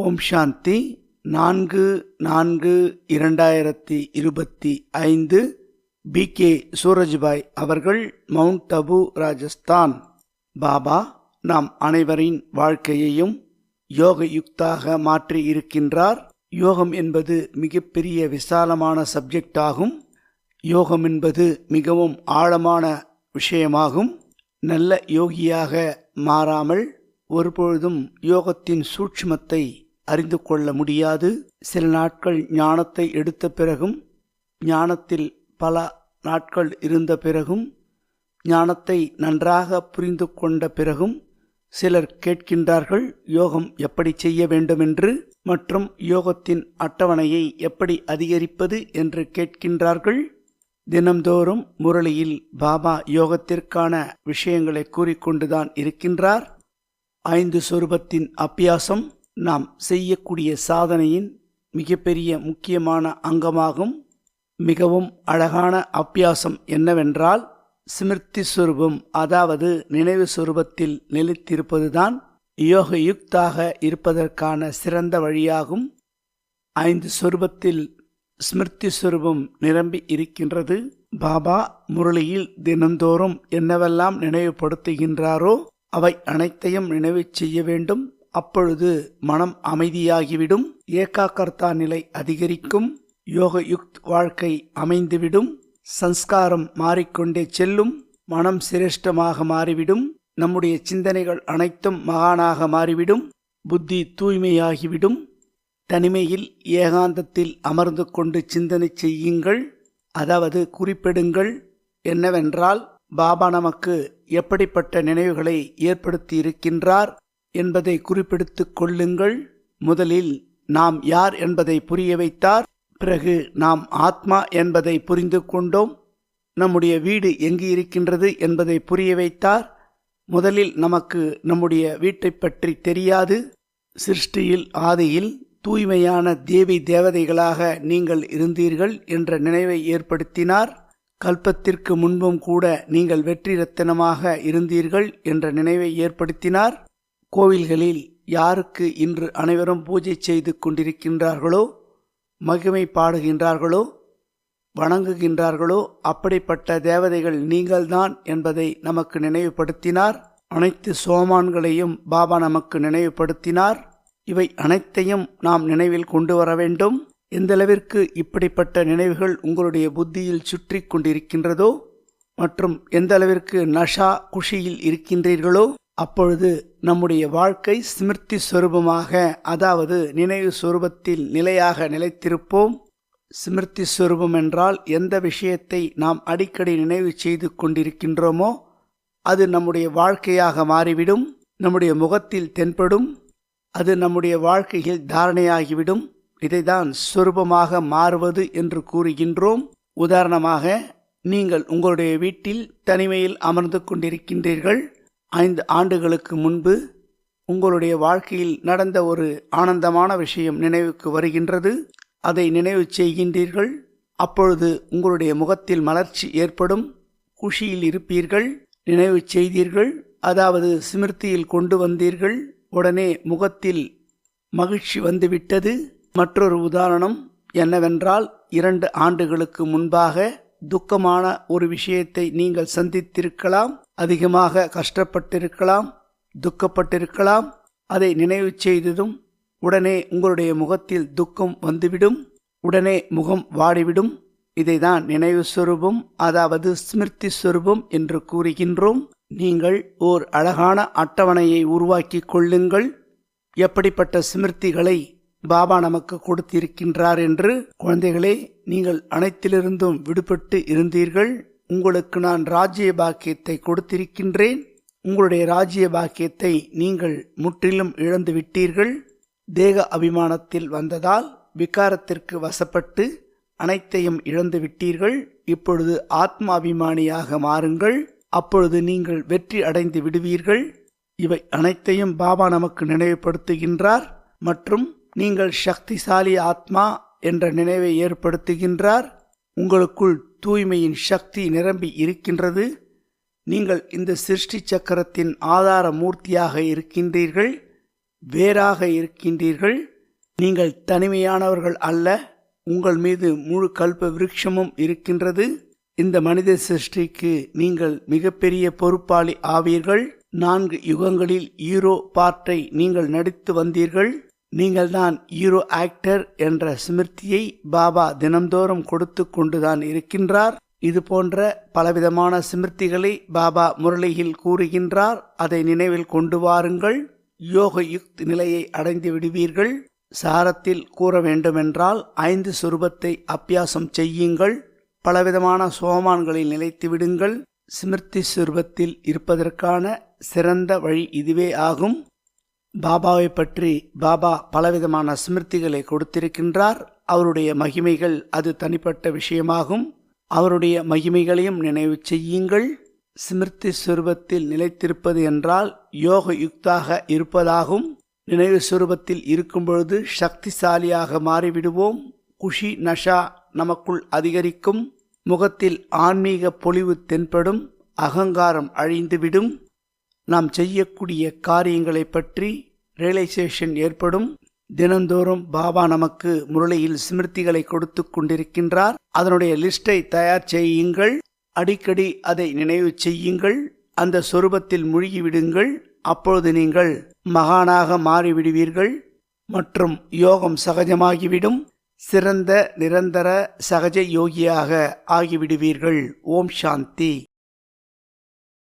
ஓம் சாந்தி. நான்கு நான்கு இரண்டாயிரத்தி இருபத்தி ஐந்து பி கே சூரஜ்பாய் அவர்கள் மவுண்ட் அபு ராஜஸ்தான். பாபா நாம் அனைவரின் வாழ்க்கையையும் யோக யுக்தாக மாற்றி இருக்கின்றார். யோகம் என்பது மிகப்பெரிய விசாலமான சப்ஜெக்ட் ஆகும் யோகம் என்பது மிகவும் ஆழமான விஷயமாகும். நல்ல யோகியாக மாறாமல் ஒருபொழுதும் யோகத்தின் சூட்சுமத்தை அறிந்து கொள்ள முடியாது. சில நாட்கள் ஞானத்தை எடுத்த பிறகும் ஞானத்தில் பல நாட்கள் இருந்த பிறகும் ஞானத்தை நன்றாக புரிந்து கொண்ட பிறகும் சிலர் கேட்கின்றார்கள் யோகம் எப்படி செய்ய வேண்டுமென்று மற்றும் யோகத்தின் அட்டவணையை எப்படி அதிகரிப்பது என்று கேட்கின்றார்கள். தினம்தோறும் முரளியில் பாபா யோகத்திற்கான விஷயங்களை கூறிக்கொண்டுதான் இருக்கின்றார். ஐந்து சொரூபத்தின் அபியாசம் நாம் செய்யக்கூடிய சாதனையின் மிகப்பெரிய முக்கியமான அங்கமாகும் மிகவும் அழகான அபியாசம் என்னவென்றால் ஸ்மிருதி சுரூபம் அதாவது நினைவு சுரூபத்தில் நிலைத்திருப்பதுதான் யோக யுக்தாக இருப்பதற்கான சிறந்த வழியாகும். ஐந்து சொரூபத்தில் ஸ்மிருதி சுரூபம் நிரம்பி இருக்கின்றது. பாபா முரளியில் தினந்தோறும் என்னவெல்லாம் நினைவுபடுத்துகின்றாரோ அவை அனைத்தையும் நினைவு செய்ய வேண்டும். அப்பொழுது மனம் அமைதியாகிவிடும் ஏகாக்கர்த்தா நிலை அதிகரிக்கும் யோக யுக்த் வாழ்க்கை அமைந்துவிடும் சன்ஸ்காரம் மாறிக்கொண்டே செல்லும் மனம் சிரேஷ்டமாக மாறிவிடும் நம்முடைய சிந்தனைகள் அனைத்தும் மகானாக மாறிவிடும் புத்தி தூய்மையாகிவிடும். தனிமையில் ஏகாந்தத்தில் அமர்ந்து கொண்டு சிந்தனை செய்யுங்கள் அதாவது குறிப்பிடுங்கள் என்னவென்றால் பாபா நமக்கு எப்படிப்பட்ட நினைவுகளை ஏற்படுத்தி இருக்கின்றார் என்பதை குறிப்பிடுத்துக் கொள்ளுங்கள். முதலில் நாம் யார் என்பதை புரிய வைத்தார். பிறகு நாம் ஆத்மா என்பதை புரிந்து கொண்டோம். நம்முடைய வீடு எங்கு இருக்கின்றது என்பதை புரிய வைத்தார். முதலில் நமக்கு நம்முடைய வீட்டை பற்றி தெரியாது. சிருஷ்டியில் ஆதியில் தூய்மையான தேவி தேவதைகளாக நீங்கள் இருந்தீர்கள் என்ற நினைவை ஏற்படுத்தினார். கல்பத்திற்கு முன்பும் கூட நீங்கள் வெற்றி ரத்தினமாக இருந்தீர்கள் என்ற நினைவை ஏற்படுத்தினார். கோவில்களில் யாருக்கு இன்று அனைவரும் பூஜை செய்து கொண்டிருக்கின்றார்களோ மகிமை பாடுகின்றார்களோ வணங்குகின்றார்களோ அப்படிப்பட்ட தேவதைகள் நீங்கள்தான் என்பதை நமக்கு நினைவுபடுத்தினார். அனைத்து சோமான்களையும் பாபா நமக்கு நினைவுபடுத்தினார். இவை அனைத்தையும் நாம் நினைவில் கொண்டு வர வேண்டும். எந்தளவிற்கு இப்படிப்பட்ட நினைவுகள் உங்களுடைய புத்தியில் சுற்றி கொண்டிருக்கின்றதோ மற்றும் எந்தளவிற்கு நஷா குஷியில் இருக்கின்றீர்களோ அப்பொழுது நம்முடைய வாழ்க்கை ஸ்மிருதி ஸ்வரூபமாக அதாவது நினைவு சுரூபத்தில் நிலையாக நிலைத்திருப்போம். ஸ்மிருதி ஸ்வரூபம் என்றால் எந்த விஷயத்தை நாம் அடிக்கடி நினைவு செய்து கொண்டிருக்கின்றோமோ அது நம்முடைய வாழ்க்கையாக மாறிவிடும் நம்முடைய முகத்தில் தென்படும் அது நம்முடைய வாழ்க்கையில் தாரணையாகிவிடும். இதைதான் சொரூபமாக மாறுவது என்று கூறுகின்றோம். உதாரணமாக நீங்கள் உங்களுடைய வீட்டில் தனிமையில் அமர்ந்து கொண்டிருக்கின்றீர்கள். ஐந்து ஆண்டுகளுக்கு முன்பு உங்களுடைய வாழ்க்கையில் நடந்த ஒரு ஆனந்தமான விஷயம் நினைவுக்கு வருகின்றது. அதை நினைவு செய்கின்றீர்கள். அப்பொழுது உங்களுடைய முகத்தில் மலர்ச்சி ஏற்படும். குஷியில் இருப்பீர்கள். நினைவு செய்தீர்கள். அதாவது சிமிர்த்தியில் கொண்டு வந்தீர்கள். உடனே முகத்தில் மகிழ்ச்சி வந்துவிட்டது. மற்றொரு உதாரணம் என்னவென்றால் இரண்டு ஆண்டுகளுக்கு முன்பாக துக்கமான ஒரு விஷயத்தை நீங்கள் சந்தித்திருக்கலாம் அதிகமாக கஷ்டப்பட்டிருக்கலாம் துக்கப்பட்டிருக்கலாம் அதை நினைவு செய்ததும் உடனே உங்களுடைய முகத்தில் துக்கம் வந்துவிடும் உடனே முகம் வாடிவிடும். இதைதான் நினைவு சொரூபம் அதாவது ஸ்மிருதி சொரூபம் என்று கூறுகின்றோம். நீங்கள் ஓர் அழகான அட்டவணையை உருவாக்கி கொள்ளுங்கள். எப்படிப்பட்ட ஸ்மிருதிகளை பாபா நமக்கு கொடுத்திருக்கின்றார் என்று குழந்தைகளே நீங்கள் அனைத்திலிருந்தும் விடுபட்டு இருந்தீர்கள். உங்களுக்கு நான் ராஜ்ய பாக்கியத்தை கொடுத்திருக்கின்றேன். உங்களுடைய ராஜ்ய பாக்கியத்தை நீங்கள் முற்றிலும் இழந்து விட்டீர்கள். தேக அபிமானத்தில் வந்ததால் விகாரத்திற்கு வசப்பட்டு அனைத்தையும் இழந்து விட்டீர்கள். இப்பொழுது ஆத்மாபிமானியாக மாறுங்கள். அப்பொழுது நீங்கள் வெற்றி அடைந்து விடுவீர்கள். இவை அனைத்தையும் பாபா நமக்கு நினைவுபடுத்துகின்றார். மற்றும் நீங்கள் சக்திசாலி ஆத்மா என்ற நினைவை ஏற்படுத்துகின்றார். உங்களுக்குள் தூய்மையின் சக்தி நிரம்பி இருக்கின்றது. நீங்கள் இந்த சிருஷ்டி சக்கரத்தின் ஆதார மூர்த்தியாக இருக்கின்றீர்கள். வேறாக இருக்கின்றீர்கள். நீங்கள் தனிமையானவர்கள் அல்ல. உங்கள் மீது முழு கல்ப விருட்சமும் இருக்கின்றது. இந்த மனித சிருஷ்டிக்கு நீங்கள் மிகப்பெரிய பொறுப்பாளி ஆவீர்கள். நான்கு யுகங்களில் ஈரோ பார்ட்டை நீங்கள் நடித்து வந்தீர்கள். நீங்கள்தான் ஹீரோ ஆக்டர் என்ற ஸ்மிருதியை பாபா தினம்தோறும் கொடுத்து கொண்டுதான் இருக்கின்றார். இது போன்ற பலவிதமான ஸ்மிருதிகளை பாபா முரளியில் கூறுகின்றார். அதை நினைவில் கொண்டு வாருங்கள். யோக யுக்த் நிலையை அடைந்து விடுவீர்கள். சாரத்தில் கூற வேண்டுமென்றால் ஐந்து சுரூபத்தை அபியாசம் செய்யுங்கள். பலவிதமான சோமான்களில் நிலைத்து விடுங்கள். ஸ்மிருதி சுரூபத்தில் இருப்பதற்கான சிறந்த வழி இதுவே ஆகும். பாபாவை பற்றி பாபா பலவிதமான ஸ்மிருதிகளை கொடுத்திருக்கின்றார். அவருடைய மகிமைகள் அது தனிப்பட்ட விஷயமாகும். அவருடைய மகிமைகளையும் நினைவு செய்யுங்கள். ஸ்மிருதி சுரூபத்தில் நிலைத்திருப்பது என்றால் யோக யுக்தாக இருப்பதாகும். நினைவு சுரூபத்தில் இருக்கும் பொழுது சக்திசாலியாக மாறிவிடுவோம். குஷி நஷா நமக்குள் அதிகரிக்கும். முகத்தில் ஆன்மீக பொலிவு தென்படும். அகங்காரம் அழிந்துவிடும். நாம் செய்யக்கூடிய காரியங்களை பற்றி ரியலைசேஷன் ஏற்படும். தினந்தோறும் பாபா நமக்கு முரளியில் ஸ்மிருதிகளை கொடுத்து கொண்டிருக்கின்றார். அதனுடைய லிஸ்டை தயார் செய்யுங்கள். அடிக்கடி அதை நினைவு செய்யுங்கள். அந்த சொரூபத்தில் மூழ்கிவிடுங்கள். அப்பொழுது நீங்கள் மகானாக மாறிவிடுவீர்கள். மற்றும் யோகம் சகஜமாகிவிடும். சிறந்த நிரந்தர சகஜ யோகியாக ஆகிவிடுவீர்கள். ஓம் சாந்தி.